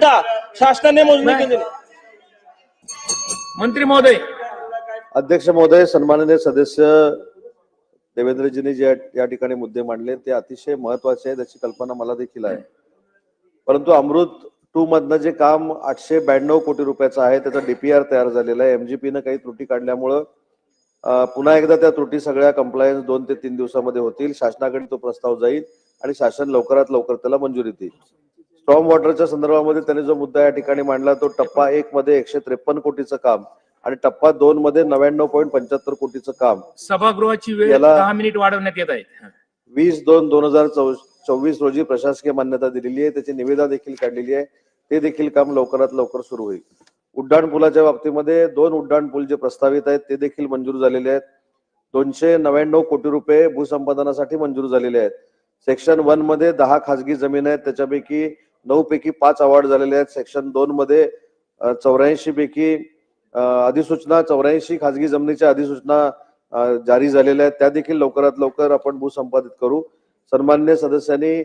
का शासनाने मोजणी केली. मंत्री महोदय. अध्यक्ष महोदय सन्माननीय सदस्य देवेंद्रजींनी जे या ठिकाणी मुद्दे मांडले ते अतिशय महत्त्वाचे आहेत याची कल्पना मला देखील आहे. परंतु अमृत टू मधनं जे काम आठशे ब्याण्णव कोटी रुपयाचं आहे त्याचा डीपीआर तयार झालेला आहे. एमजीपीनं काही त्रुटी काढल्यामुळं पुन्हा एकदा त्या त्रुटी सगळ्या कंप्लायन्स दोन ते तीन दिवसामध्ये होतील. शासनाकडे तो प्रस्ताव जाईल आणि शासन लवकरात लवकर त्याला मंजुरी देईल. स्ट्रॉंग वॉटरच्या संदर्भामध्ये त्यांनी जो मुद्दा या ठिकाणी मांडला तो टप्पा एक मध्ये एकशे त्रेपन्न कोटीचं काम आणि टप्पा दोन मध्ये नव्याण्णव पॉईंट पंच्याहत्तर कोटीचं काम. सभागृहाची वेळ याला- दहा मिनिट वाढवण्यात येत आहे वीस दोन दोन हजार चोवीस रोजी प्रशासकीय मान्यता दिलेली आहे. त्याची निविदा देखील काढलेली आहे. ते देखील काम लवकरात लवकर सुरू होईल. उड्डाण पुलाच्या बाबतीमध्ये दोन उड्डाण पूल जे प्रस्तावित आहेत ते देखील मंजूर झालेले आहेत. दोनशे नव्याण्णव कोटी रुपये भूसंपादनासाठी मंजूर झालेले आहेत. सेक्शन वनमध्ये दहा खासगी जमीन आहेत. त्याच्यापैकी नऊ पैकी पाच अवॉर्ड झालेले आहेत. सेक्शन दोन मध्ये चौऱ्याऐंशी पैकी अधिसूचना चौऱ्याऐंशी खाजगी जमिनीच्या अधिसूचना जारी झालेल्या आहेत. त्या देखील लवकरात लवकर आपण भूसंपादित करू. सन्मान्य सदस्यांनी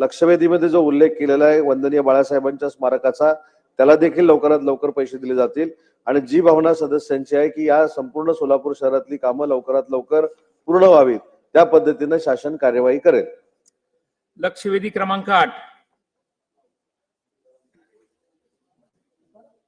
लक्षवेधीमध्ये जो उल्लेख केलेला आहे वंदनीय बाळासाहेबांच्या स्मारकाचा त्याला देखील लवकरात लवकर पैसे दिले जातील. आणि जी भावना सदस्यांची आहे की या संपूर्ण सोलापूर शहरातली कामं लवकरात लवकर पूर्ण व्हावीत त्या पद्धतीनं शासन कार्यवाही करेल. लक्षवेधी क्रमांक आठ. Para